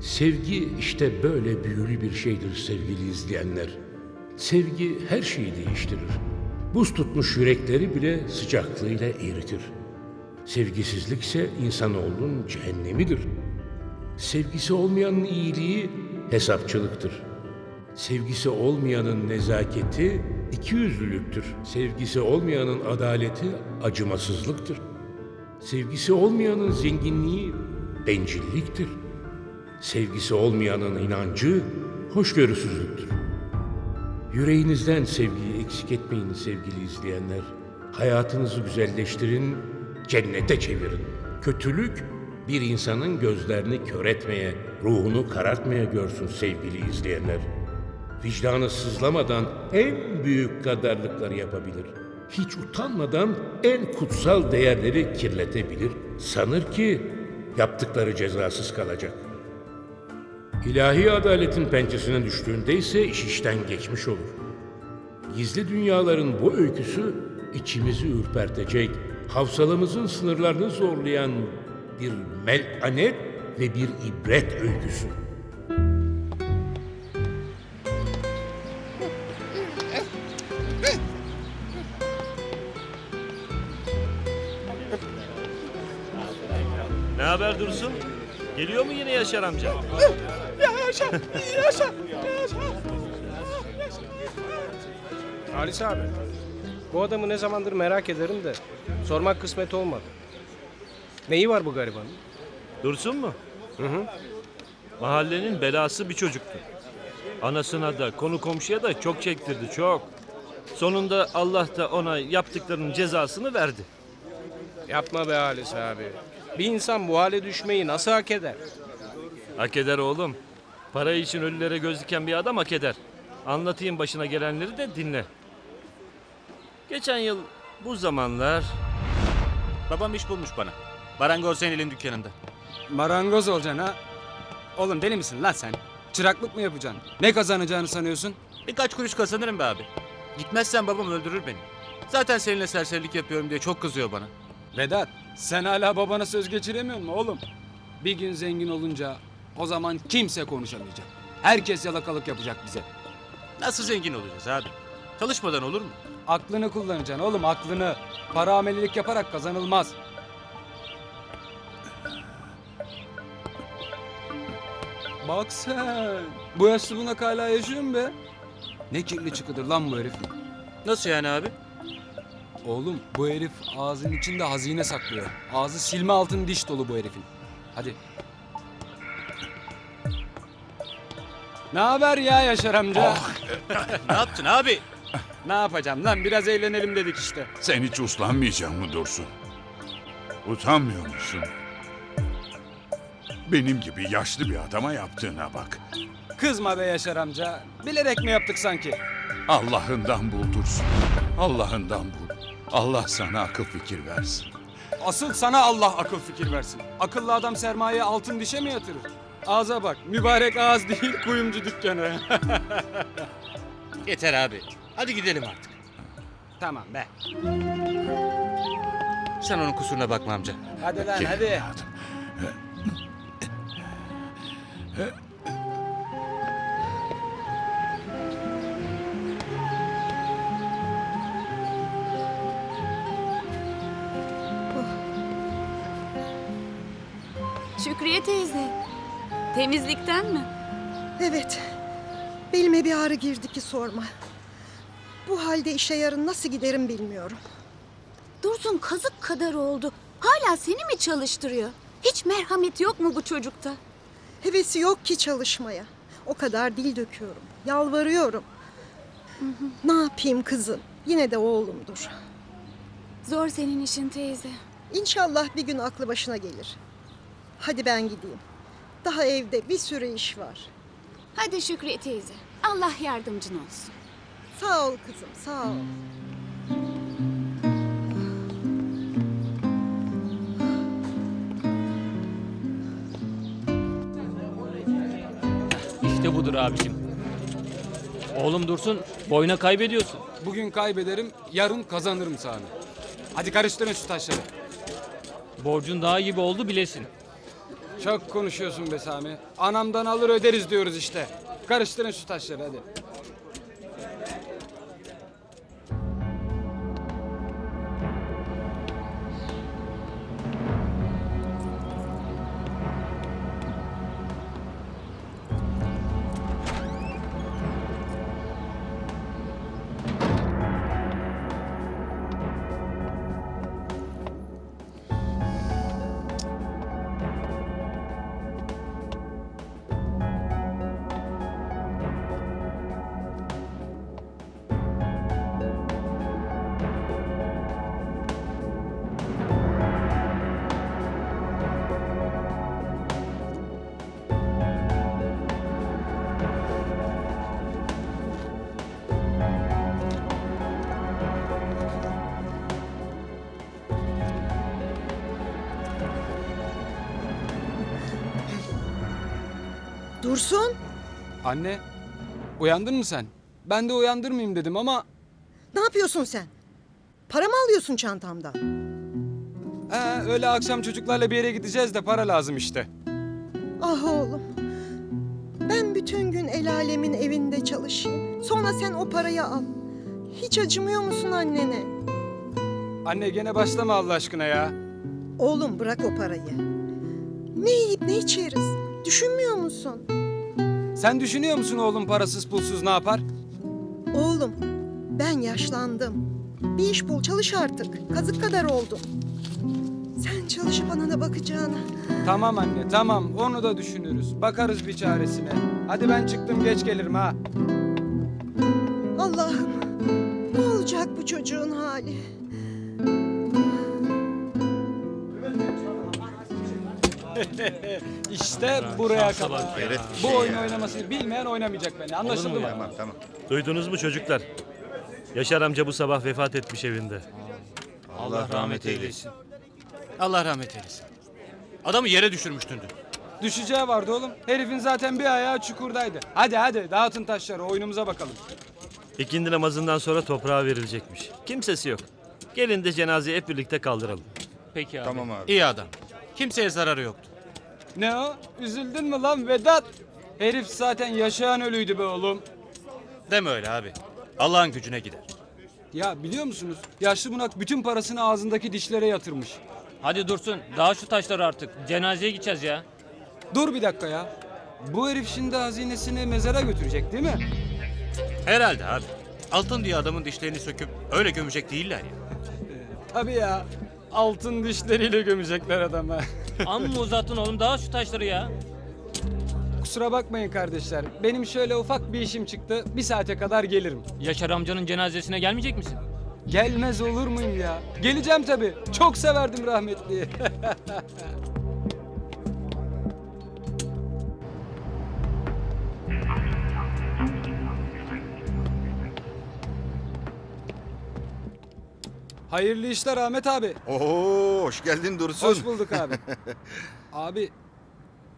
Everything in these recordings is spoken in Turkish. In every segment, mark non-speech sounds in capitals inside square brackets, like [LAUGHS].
Sevgi işte böyle büyülü bir şeydir sevgili izleyenler. Sevgi her şeyi değiştirir. Buz tutmuş yürekleri bile sıcaklığıyla eritir. Sevgisizlik ise insanoğlunun cehennemidir. Sevgisi olmayanın iyiliği hesapçılıktır. Sevgisi olmayanın nezaketi ikiyüzlülüktür. Sevgisi olmayanın adaleti acımasızlıktır. Sevgisi olmayanın zenginliği bencilliktir. Sevgisi olmayanın inancı hoşgörüsüzlüktür. Yüreğinizden sevgiyi eksik etmeyin sevgili izleyenler. Hayatınızı güzelleştirin, cennete çevirin. Kötülük bir insanın gözlerini kör etmeye, ruhunu karartmaya görsün sevgili izleyenler. Vicdanı sızlamadan en büyük kadarlıkları yapabilir. Hiç utanmadan en kutsal değerleri kirletebilir. Sanır ki yaptıkları cezasız kalacak. İlahi adaletin pençesine düştüğünde ise iş işten geçmiş olur. Gizli dünyaların bu öyküsü içimizi ürpertecek, hafsalamızın sınırlarını zorlayan bir melanet ve bir ibret öyküsü. Ne haber Dursun? Geliyor mu yine Yaşar amca? Halis abi. Bu adamı ne zamandır merak ederim de sormak kısmet olmadı. Neyi var bu garibanın? Dursun mu? Hı hı. Mahallenin belası bir çocuktu. Anasına da konu komşuya da çok çektirdi çok. Sonunda Allah da ona yaptıklarının cezasını verdi. Yapma be Halis abi. Bir insan bu hale düşmeyi nasıl hak eder? Hak eder oğlum. Para için ölülere göz diken bir adam hak eder. Anlatayım başına gelenleri de dinle. Geçen yıl bu zamanlar Babam iş bulmuş bana. Barangoz Zeynel'in dükkanında. Marangoz olacaksın ha? Oğlum deli misin lan sen? Çıraklık mı yapacaksın? Ne kazanacağını sanıyorsun? Birkaç kuruş kazanırım be abi. Gitmezsen babam öldürür beni. Zaten seninle serserilik yapıyorum diye çok kızıyor bana. Vedat, sen hala babana söz geçiremiyor musun oğlum? Bir gün zengin olunca o zaman kimse konuşamayacak. Herkes yalakalık yapacak bize. Nasıl zengin olacağız abi? Çalışmadan olur mu? Aklını kullanacaksın oğlum aklını. Para amelilik yaparak kazanılmaz. Bak sen. Bu yaşlı bunak hala yaşıyor mu be? Ne kirli çıkıdır lan bu herif. Nasıl yani abi? Oğlum bu herif ağzının içinde hazine saklıyor. Ağzı silme altın diş dolu bu herifin. Hadi. Ne haber ya Yaşar amca? ne yaptın abi? Ne yapacağım lan biraz eğlenelim dedik işte. Sen hiç uslanmayacak mı Dursun? Utanmıyor musun? Benim gibi yaşlı bir adama yaptığına bak. Kızma be Yaşar amca. Bilerek mi yaptık sanki? Allah'ından bul Dursun. Allah'ından bul. Allah sana akıl fikir versin. Asıl sana Allah akıl fikir versin. Akıllı adam sermaye altın dişe mi yatırır? Ağza bak. Mübarek ağız değil kuyumcu dükkanı. [LAUGHS] Yeter abi. Hadi gidelim artık. tamam be. Sen onun kusuruna bakma amca. Hadi lan Gel hadi. evladım. Şükriye teyze. Temizlikten mi? Evet. Belime bir ağrı girdi ki sorma. Bu halde işe yarın nasıl giderim bilmiyorum. Dursun kazık kadar oldu. Hala seni mi çalıştırıyor? Hiç merhamet yok mu bu çocukta? Hevesi yok ki çalışmaya. O kadar dil döküyorum. Yalvarıyorum. Ne yapayım kızım? Yine de oğlumdur. Zor senin işin teyze. İnşallah bir gün aklı başına gelir. Hadi ben gideyim. Daha evde bir sürü iş var. Hadi Şükriye teyze. Allah yardımcın olsun. Sağ ol kızım, sağ ol. İşte budur abicim. Oğlum Dursun, boyuna kaybediyorsun. Bugün kaybederim, yarın kazanırım sana. Hadi karıştırın şu taşları. Borcun daha gibi oldu bilesin. Çok konuşuyorsun be Sami. Anamdan alır öderiz diyoruz işte. Karıştırın şu taşları hadi. Dursun, Anne, uyandın mı sen? Ben de uyandırmayayım dedim ama... ne yapıyorsun sen? Para mı alıyorsun çantamdan? Ee, öyle akşam çocuklarla bir yere gideceğiz de para lazım işte. Ah oğlum. Ben bütün gün el alemin evinde çalışayım. Sonra sen o parayı al. Hiç acımıyor musun annene? Anne gene başlama Allah aşkına ya. Oğlum bırak o parayı. Ne yiyip ne içeriz? Düşünmüyor musun? Sen düşünüyor musun oğlum parasız pulsuz ne yapar? Oğlum ben yaşlandım. Bir iş bul çalış artık. Kazık kadar oldum. Sen çalışıp anana bakacağına. Tamam anne tamam onu da düşünürüz. Bakarız bir çaresine. Hadi ben çıktım geç gelirim ha. Allah'ım ne olacak bu çocuğun hali? [LAUGHS] İşte buraya kadar. Bu oyun oynamasını bilmeyen oynamayacak beni. Anlaşıldı mı? Duydunuz mu çocuklar? Yaşar amca bu sabah vefat etmiş evinde. Allah rahmet eylesin. Allah rahmet eylesin. Adamı yere düşürmüştün dün. Düşeceği vardı oğlum. Herifin zaten bir ayağı çukurdaydı. Hadi hadi dağıtın taşları oyunumuza bakalım. İkindi namazından sonra toprağa verilecekmiş. Kimsesi yok. Gelin de cenazeyi hep birlikte kaldıralım. Peki abi. İyi adam. Kimseye zararı yoktu. Ne o? Üzüldün mü lan Vedat? Herif zaten yaşayan ölüydü be oğlum. Deme öyle abi. Allah'ın gücüne gider. Ya biliyor musunuz? Yaşlı bunak bütün parasını ağzındaki dişlere yatırmış. Hadi dursun. Daha şu taşları artık. Cenazeye gideceğiz ya. Dur bir dakika ya. Bu herif şimdi hazinesini mezara götürecek değil mi? Herhalde abi. Altın diye adamın dişlerini söküp öyle gömecek değiller ya. Tabii ya. Altın dişleriyle gömecekler adamı. [LAUGHS] Amma uzattın oğlum. Daha şu taşları ya. Kusura bakmayın kardeşler. Benim şöyle ufak bir işim çıktı. Bir saate kadar gelirim. Yaşar amcanın cenazesine gelmeyecek misin? Gelmez olur muyum ya? Geleceğim tabii. Çok severdim rahmetliyi. [LAUGHS] Hayırlı işler Ahmet abi. Oo, hoş geldin Dursun. Hoş bulduk abi. [LAUGHS] abi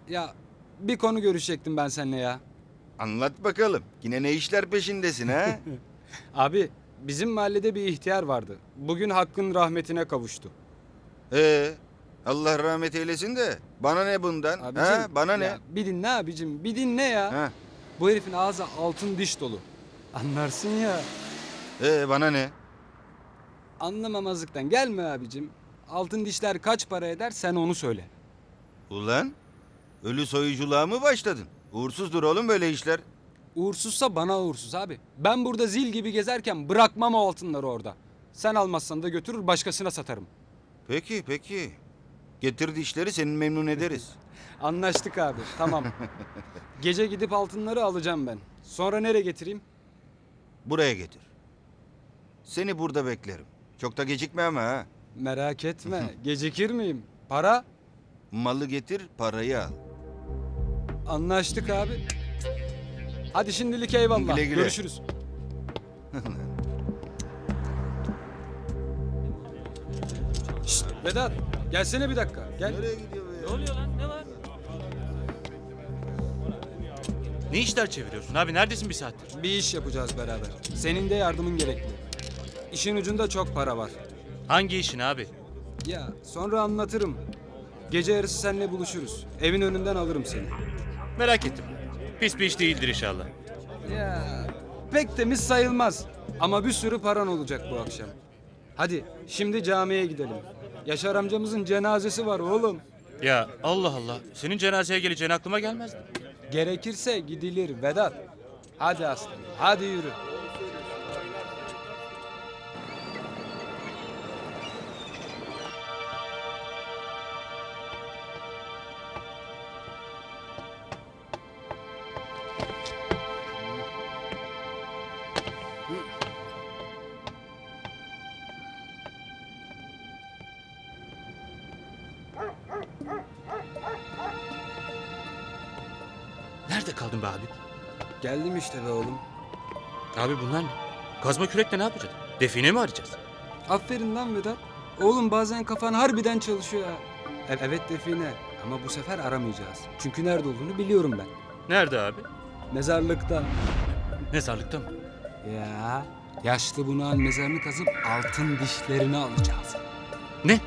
ya bir konu görüşecektim ben seninle ya. Anlat bakalım. Yine ne işler peşindesin ha? [LAUGHS] Abi bizim mahallede bir ihtiyar vardı. Bugün hakkın rahmetine kavuştu. Ee, Allah rahmet eylesin de. Bana ne bundan? Abicim, ha? Bana ne? ya bir dinle abicim bir dinle ya. Ha? Bu herifin ağzı altın diş dolu. Anlarsın ya. Ee, bana ne? Anlamamazlıktan gelme abicim. Altın dişler kaç para eder sen onu söyle. Ulan, ölü soyuculuğa mı başladın? Uğursuzdur oğlum böyle işler. Uğursuzsa bana uğursuz abi. Ben burada zil gibi gezerken bırakmam o altınları orada. Sen almazsan da götürür başkasına satarım. Peki, peki. Getir dişleri seni memnun ederiz. [LAUGHS] Anlaştık abi tamam. [LAUGHS] Gece gidip altınları alacağım ben. Sonra nereye getireyim? Buraya getir. Seni burada beklerim. Çok da gecikme ama ha. Merak etme [LAUGHS] gecikir miyim? Para? Malı getir, parayı al. Anlaştık abi. Hadi şimdilik eyvallah. Güle güle. Görüşürüz. [LAUGHS] Şşt, Vedat gelsene bir dakika. Gel. Nereye gidiyor be ya? Ne oluyor lan? Ne var? Ne işler çeviriyorsun abi? Neredesin bir saattir? Bir iş yapacağız beraber. Senin de yardımın gerekli. İşin ucunda çok para var. Hangi işin abi? Ya sonra anlatırım. Gece yarısı seninle buluşuruz. Evin önünden alırım seni. Merak ettim. Pis bir iş değildir inşallah. Ya pek temiz sayılmaz. Ama bir sürü paran olacak bu akşam. Hadi şimdi camiye gidelim. Yaşar amcamızın cenazesi var oğlum. Ya Allah Allah. Senin cenazeye geleceğin aklıma gelmezdi. Gerekirse gidilir Vedat. Hadi aslanım hadi yürü. İşte be oğlum. Abi bunlar ne? Kazma kürekle ne yapacağız? Define mi arayacağız? Aferin lan Vedat. Oğlum bazen kafan harbiden çalışıyor ha. E- evet define ama bu sefer aramayacağız. Çünkü nerede olduğunu biliyorum ben. Nerede abi? Mezarlıkta. Mezarlıkta mı? Ya yaşlı bunağın mezarını kazıp altın dişlerini alacağız. Ne?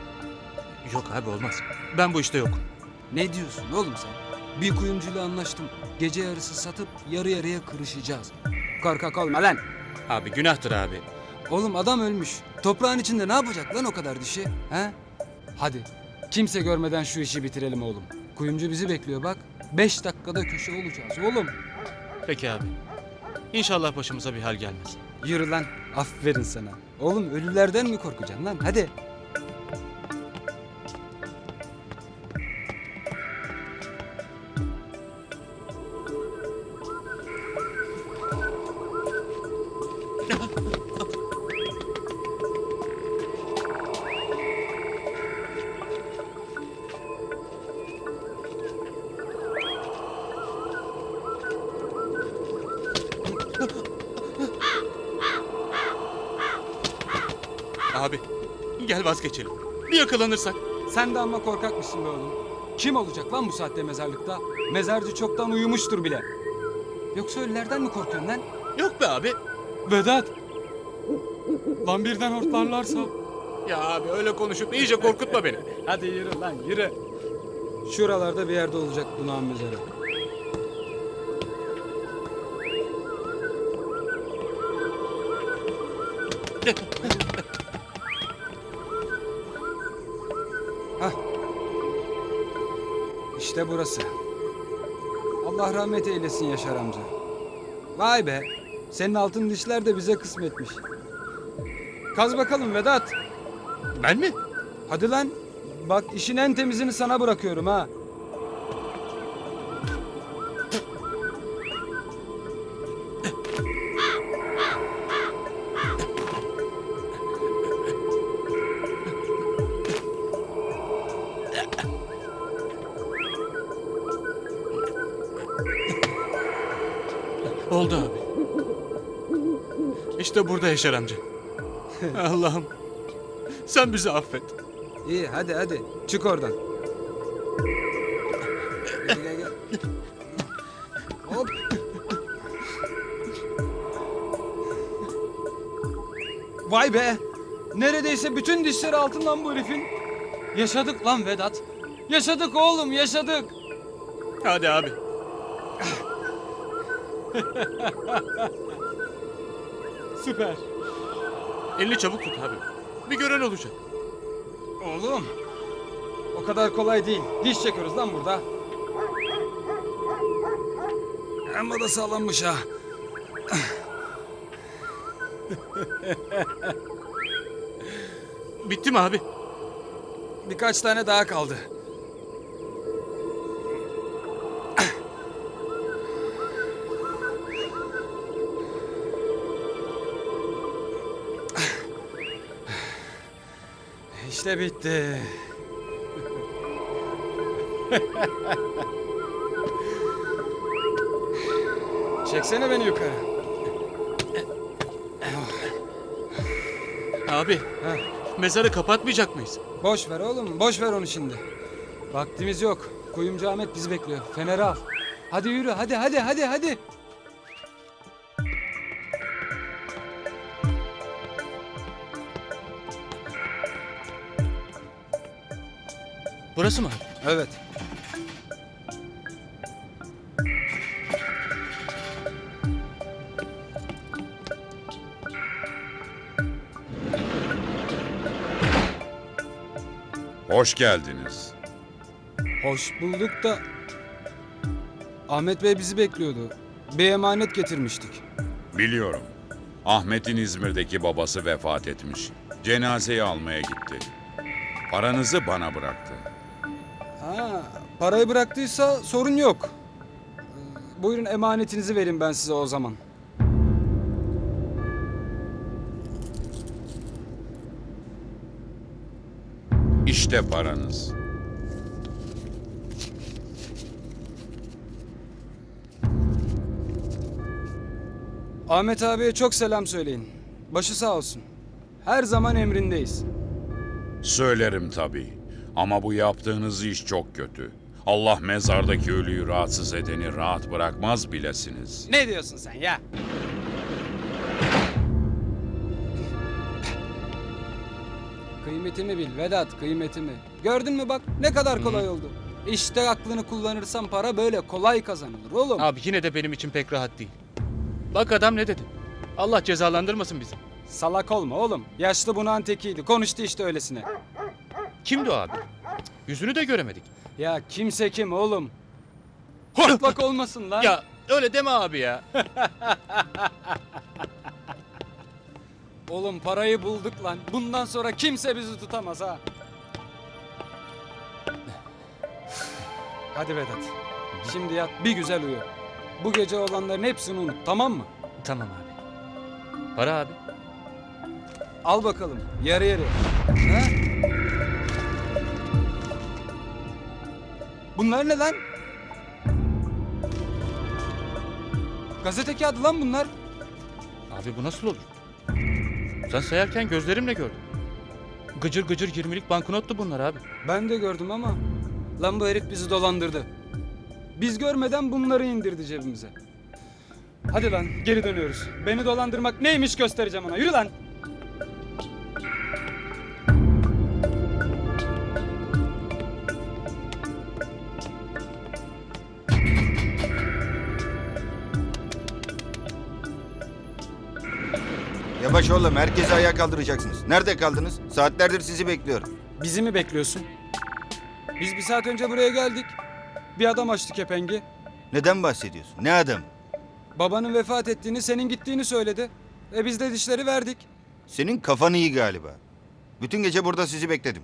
Yok abi olmaz. Ben bu işte yokum. Ne diyorsun oğlum sen? Bir kuyumcuyla anlaştım. Gece yarısı satıp yarı yarıya kırışacağız. Korkak olma lan. Abi günahtır abi. Oğlum adam ölmüş. Toprağın içinde ne yapacak lan o kadar dişi? He? Hadi. Kimse görmeden şu işi bitirelim oğlum. Kuyumcu bizi bekliyor bak. Beş dakikada köşe olacağız oğlum. Peki abi. İnşallah başımıza bir hal gelmez. Yürü lan. Aferin sana. Oğlum ölülerden mi korkacaksın lan? Hadi. Gel vazgeçelim. Bir yakalanırsak. Sen de amma korkakmışsın be oğlum. Kim olacak lan bu saatte mezarlıkta? Mezarcı çoktan uyumuştur bile. Yoksa ölülerden mi korkuyorsun lan? Yok be abi. Vedat. Lan birden hortlarlarsa. Ya abi öyle konuşup iyice korkutma beni. [LAUGHS] Hadi yürü lan yürü. Şuralarda bir yerde olacak bunağın mezarı. İşte burası. Allah rahmet eylesin Yaşar amca. Vay be. Senin altın dişler de bize kısmetmiş. Kaz bakalım Vedat. Ben mi? Hadi lan. Bak işin en temizini sana bırakıyorum ha. Oldu abi. İşte burada Yaşar amca. [LAUGHS] Allah'ım. Sen bizi affet. İyi hadi hadi. Çık oradan. Gel, gel, gel. Hop. Vay be. Neredeyse bütün dişleri altından bu herifin. Yaşadık lan Vedat. Yaşadık oğlum yaşadık. Hadi abi. Süper. Elini çabuk tut abi. Bir gören olacak. Oğlum. O kadar kolay değil. Diş çekiyoruz lan burada. Amma da sağlammış ha. Bitti mi abi? Birkaç tane daha kaldı. İşte bitti. [LAUGHS] Çeksene beni yukarı. Abi. Heh. Mezarı kapatmayacak mıyız? Boş ver oğlum, boş ver onu şimdi. Vaktimiz yok. Kuyumcu Ahmet bizi bekliyor. Feneri al. Hadi yürü, hadi, hadi, hadi, hadi. Burası mı? Evet. Hoş geldiniz. Hoş bulduk da... Ahmet Bey bizi bekliyordu. Bir emanet getirmiştik. Biliyorum. Ahmet'in İzmir'deki babası vefat etmiş. Cenazeyi almaya gitti. Paranızı bana bıraktı. Ha, parayı bıraktıysa sorun yok. Ee, Buyurun emanetinizi verin ben size o zaman. İşte paranız. Ahmet abiye çok selam söyleyin. Başı sağ olsun. Her zaman emrindeyiz. Söylerim tabii. Ama bu yaptığınız iş çok kötü. Allah mezardaki ölüyü rahatsız edeni rahat bırakmaz bilesiniz. Ne diyorsun sen ya? Kıymetimi bil Vedat, kıymetimi. Gördün mü bak ne kadar kolay oldu. İşte aklını kullanırsan para böyle kolay kazanılır oğlum. Abi yine de benim için pek rahat değil. Bak adam ne dedi? Allah cezalandırmasın bizi. Salak olma oğlum. Yaşlı bunun tekiydi. Konuştu işte öylesine. Kimdi o abi? Yüzünü de göremedik. Ya kimse kim oğlum? [LAUGHS] Hortlak olmasın lan. Ya öyle deme abi ya. [LAUGHS] Oğlum parayı bulduk lan. Bundan sonra kimse bizi tutamaz ha. Hadi Vedat. Şimdi yat bir güzel uyu. Bu gece olanların hepsini unut tamam mı? tamam abi. Para abi. Al bakalım yarı yarı. Bunlar ne lan? Gazete kağıdı lan bunlar. Abi bu nasıl olur? Sen sayarken gözlerimle gördüm. Gıcır gıcır 20'lik banknottu bunlar abi. Ben de gördüm ama lan bu herif bizi dolandırdı. Biz görmeden bunları indirdi cebimize. Hadi lan geri dönüyoruz. Beni dolandırmak neymiş göstereceğim ona. Yürü lan. Yavaş oğlum herkesi ayağa kaldıracaksınız. Nerede kaldınız? Saatlerdir sizi bekliyorum. Bizi mi bekliyorsun? Biz bir saat önce buraya geldik. Bir adam açtı kepengi. Neden bahsediyorsun? Ne adam? Babanın vefat ettiğini, senin gittiğini söyledi. E biz de dişleri verdik. Senin kafan iyi galiba. Bütün gece burada sizi bekledim.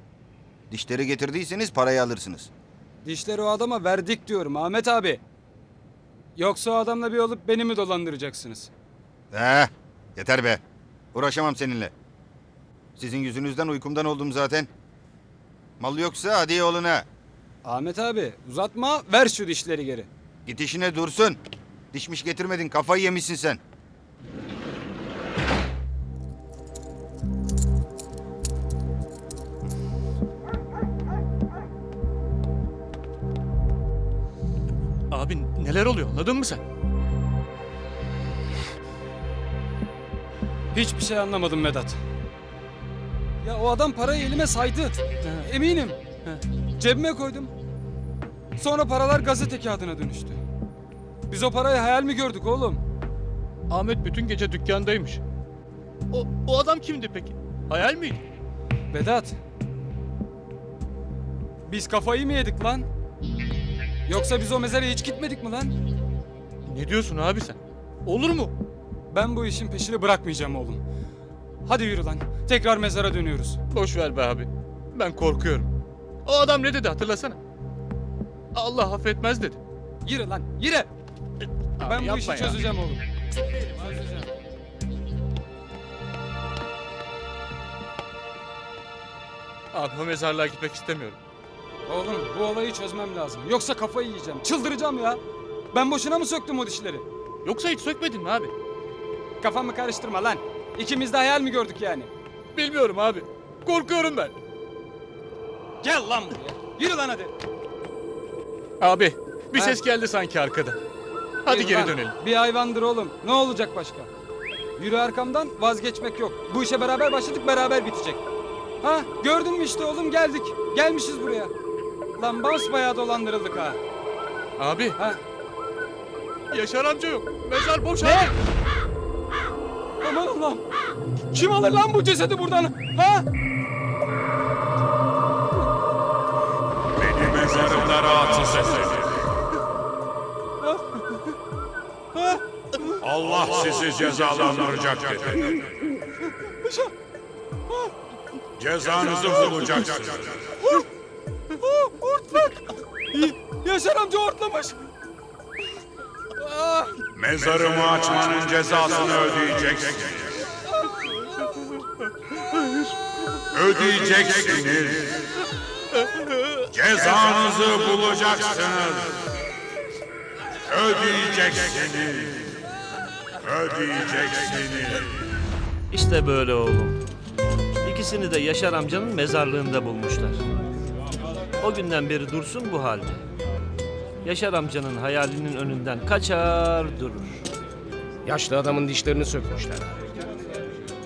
Dişleri getirdiyseniz parayı alırsınız. Dişleri o adama verdik diyorum Ahmet abi. Yoksa o adamla bir olup beni mi dolandıracaksınız? Eh, yeter be. Uğraşamam seninle. Sizin yüzünüzden uykumdan oldum zaten. Mal yoksa hadi yoluna. Ahmet abi uzatma ver şu dişleri geri. Git işine dursun. Dişmiş getirmedin kafayı yemişsin sen. Abi neler oluyor anladın mı sen? Hiçbir şey anlamadım Vedat. Ya o adam parayı elime saydı. Eminim. Cebime koydum. Sonra paralar gazete kağıdına dönüştü. Biz o parayı hayal mi gördük oğlum? Ahmet bütün gece dükkandaymış. O, o adam kimdi peki? Hayal miydi? Vedat. Biz kafayı mı yedik lan? Yoksa biz o mezara hiç gitmedik mi lan? Ne diyorsun abi sen? Olur mu? Ben bu işin peşini bırakmayacağım oğlum. Hadi yürü lan. Tekrar mezara dönüyoruz. Boş ver be abi. Ben korkuyorum. O adam ne dedi hatırlasana. Allah affetmez dedi. Yürü lan. Yürü. Abi ben bu işi ya. çözeceğim oğlum. Çözeceğim. Abi o mezarlığa gitmek istemiyorum. Oğlum bu olayı çözmem lazım. Yoksa kafayı yiyeceğim. Çıldıracağım ya. Ben boşuna mı söktüm o dişleri? Yoksa hiç sökmedin mi abi? Kafamı karıştırma lan. İkimiz de hayal mi gördük yani? Bilmiyorum abi. Korkuyorum ben. Gel lan buraya. Yürü lan hadi. Abi bir Ha? ses geldi sanki arkada. Hadi Yürü geri lan. dönelim. Bir hayvandır oğlum. Ne olacak başka? Yürü arkamdan vazgeçmek yok. Bu işe beraber başladık beraber bitecek. Ha gördün mü işte oğlum geldik. Gelmişiz buraya. Lan basbayağı dolandırıldık ha. Abi Ha? Yaşar amca yok. Mezar boş Ne? abi. Aman Allah'ım. Kim alır lan bu cesedi buradan? Ha? Beni mezarımda rahatsız ettin. Allah sizi cezalandıracak dedi. Cezanızı bulacaksınız. Hortlak. Yaşar amca hortlamış. Ah, Mezarımı açmanın cezasını ödeyeceksiniz. Ödeyeceksiniz. Cezanızı bulacaksınız. Ödeyeceksiniz. Ödeyeceksiniz. İşte böyle oğlum. İkisini de Yaşar amcanın mezarlığında bulmuşlar. O günden beri Dursun bu halde. Yaşar amcanın hayalinin önünden kaçar durur. Yaşlı adamın dişlerini sökmüşler.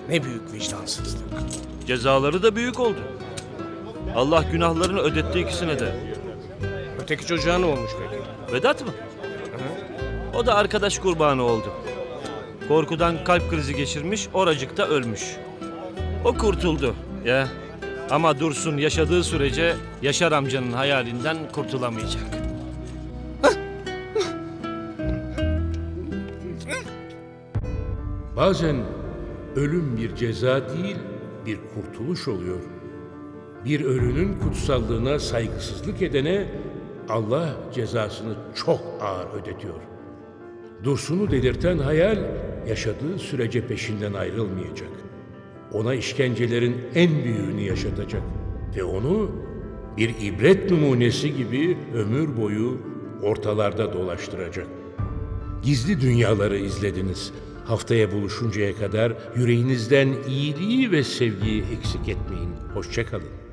Ne büyük vicdansızlık. Cezaları da büyük oldu. Allah günahlarını ödetti ikisine de. Öteki çocuğa ne olmuş peki? Vedat mı? O da arkadaş kurbanı oldu. Korkudan kalp krizi geçirmiş, oracıkta ölmüş. O kurtuldu. Ya. Ama Dursun yaşadığı sürece Yaşar amcanın hayalinden kurtulamayacak. Bazen ölüm bir ceza değil, bir kurtuluş oluyor. Bir ölünün kutsallığına saygısızlık edene Allah cezasını çok ağır ödetiyor. Dursun'u delirten hayal yaşadığı sürece peşinden ayrılmayacak. Ona işkencelerin en büyüğünü yaşatacak ve onu bir ibret numunesi gibi ömür boyu ortalarda dolaştıracak. Gizli dünyaları izlediniz. Haftaya buluşuncaya kadar yüreğinizden iyiliği ve sevgiyi eksik etmeyin. Hoşçakalın.